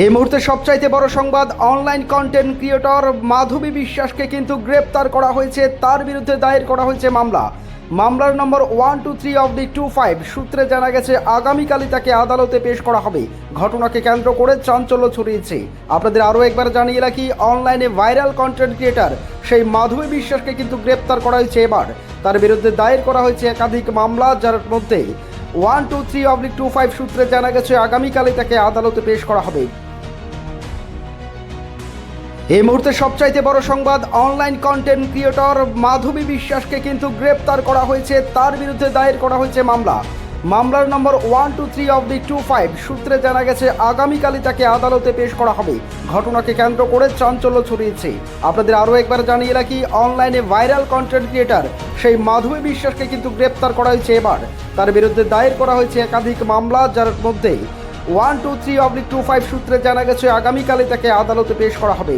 এই মুহূর্তে সবচাইতে বড় সংবাদ অনলাইন কন্টেন্ট ক্রিয়েটর মাধবী বিশ্বাসকে কিন্তু গ্রেপ্তার করা হয়েছে। তার বিরুদ্ধে দায়ের করা হয়েছে মামলা। মামলার নম্বর one two three of the two five সূত্রে জানা গেছে, আগামীকালই তাকে আদালতে পেশ করা হবে। ঘটনাকে কেন্দ্র করে চাঞ্চল্য ছড়িয়েছে। আপনাদের আরও একবার জানিয়ে রাখি, অনলাইনে ভাইরাল কন্টেন্ট ক্রিয়েটর সেই মাধবী বিশ্বাসকে কিন্তু গ্রেপ্তার করা হয়েছে এবার। তার বিরুদ্ধে দায়ের করা হয়েছে একাধিক মামলা, যার মধ্যে one two three oblique two five সূত্রে জানা গেছে, আগামীকালই তাকে আদালতে পেশ করা হবে। এই মুহূর্তে সবচাইতে বড় সংবাদ অনলাইন কন্টেন্ট ক্রিয়েটর মাধবী বিশ্বাসকে কিন্তু গ্রেপ্তার করা হয়েছে। তার বিরুদ্ধে দায়ের করা হয়েছে মামলা। মামলার নম্বর one two three of the two five সূত্রে জানা গেছে, আগামীকালই তাকে আদালতে পেশ করা হবে। ঘটনাকে কেন্দ্র করে চাঞ্চল্য ছড়িয়েছে। আপনাদের আরও একবার জানিয়ে রাখি, অনলাইনে ভাইরাল কন্টেন্ট ক্রিয়েটর সেই মাধবী বিশ্বাসকে কিন্তু গ্রেপ্তার করা হয়েছে এবার। তার বিরুদ্ধে দায়ের করা হয়েছে একাধিক মামলা, যার মধ্যে one, two, three, oblique two, five সূত্রে জানা গেছে আগামীকালে তাকে আদালতে পেশ করা হবে।